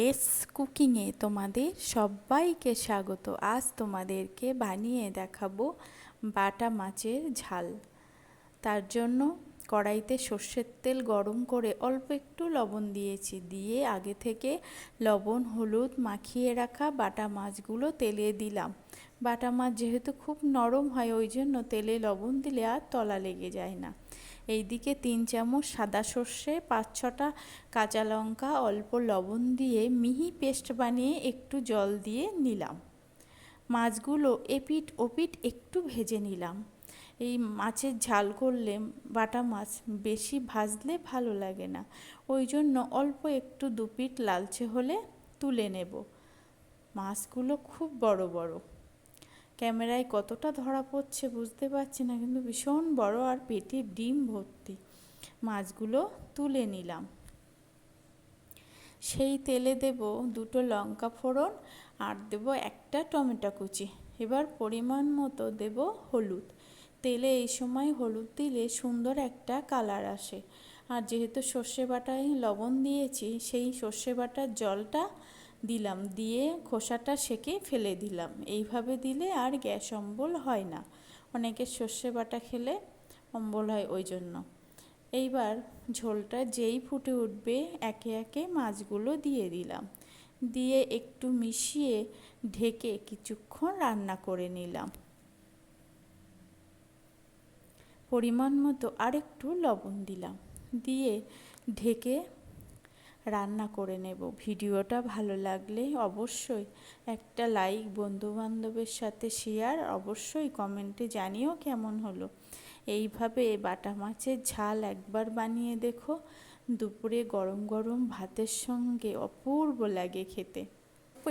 S কুকিংয়ে তোমাদের সবাইকে স্বাগত। আজ তোমাদেরকে বানিয়ে দেখাবো বাটা মাছের ঝাল। তার জন্য কড়াইতে সর্ষের তেল গরম করে অল্প একটু লবণ দিয়েছি। দিয়ে আগে থেকে লবণ, হলুদ মাখিয়ে রাখা বাটা মাছগুলো তেলে দিলাম। বাটা মাছ যেহেতু খুব নরম হয়, ওই জন্য তেলে লবণ দিলে আর তলা লেগে যায় না। এইদিকে তিন চামচ সাদা সর্ষে, পাঁচ ছটা কাঁচা লঙ্কা, অল্প লবণ দিয়ে মিহি পেস্ট বানিয়ে একটু জল দিয়ে নিলাম। মাছগুলো এপিট ওপিট একটু ভেজে নিলাম। এই মাছের ঝাল করলে বাটা মাছ বেশি ভাজলে ভালো লাগে না। ওই জন্য অল্প একটু দুপিট লালচে হলে তুলে নেব। মাছগুলো খুব বড় বড়। ক্যামেরায় কতটা ধরা পড়ছে বুঝতে পারছি না, কিন্তু ভীষণ বড় আর পেটে ডিম ভর্তি। মাছগুলো তুলে নিলাম। সেই তেলে দেব দুটো লঙ্কা ফোড়ন আর দেব একটা টমেটো কুচি। এবার পরিমাণ মতো দেব হলুদ। তেলে এই সময় হলুদ দিলে সুন্দর একটা কালার আসে। আর যেহেতু সর্ষে বাটায় লবণ দিয়েছি, সেই সর্ষে বাটার জলটা দিলাম, দিয়ে খোসাটা সেকে ফেলে দিলাম। এইভাবে দিলে আর গ্যাস অম্বল হয় না। অনেকে সর্ষে বাটা খেলে অম্বল হয় ওই জন্য। এইবার ঝোলটা যেই ফুটে উঠবে, একে একে মাছগুলো দিয়ে দিলাম। দিয়ে একটু মিশিয়ে ঢেকে কিছুক্ষণ রান্না করে নিলাম। পরিমাণ মতো আরেকটু লবণ দিলাম। দিয়ে ঢেকে রান্না করে নেব। ভিডিওটা ভালো লাগলে অবশ্যই একটা লাইক, বন্ধুবান্ধবের সাথে শেয়ার অবশ্যই কমেন্টে জানিও কেমন হলো। এইভাবে বাটা মাছের ঝাল একবার বানিয়ে দেখো। দুপুরে গরম গরম ভাতের সঙ্গে অপূর্ব লাগে খেতে।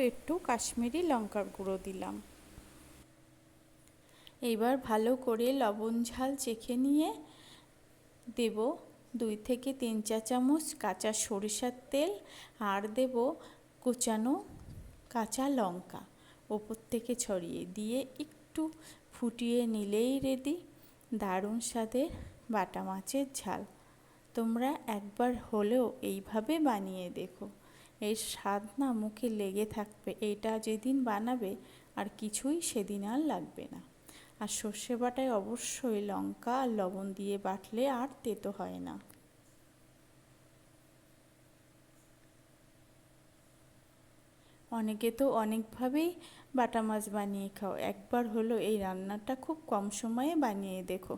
একটু কাশ্মীরি লঙ্কার গুঁড়ো দিলাম। এবার ভালো করে লবণ ঝাল চেখে নিয়ে দেব। দুই থেকে তিন চা চামচ কাঁচা সরিষার তেল, আর দেব কুচানো কাঁচা লঙ্কা। ওপর থেকে ছড়িয়ে দিয়ে একটু ফুটিয়ে নিলেই রেডি দারুণ স্বাদের বাটা মাছের ঝাল। তোমরা একবার হলেও এইভাবে বানিয়ে দেখো। এর স্বাদ না মুখে লেগে থাকবে। এটা যেদিন বানাবে, আর কিছুই সেদিন আর লাগবে না। আর সর্ষে বাটায় অবশ্যই লঙ্কা আর লবণ দিয়ে বাটলে আর তেতো হয় না। অনেকে তো অনেকভাবেই বাটা মাছ বানিয়ে খাও। একবার হলো এই রান্নাটা খুব কম সময়ে বানিয়ে দেখো।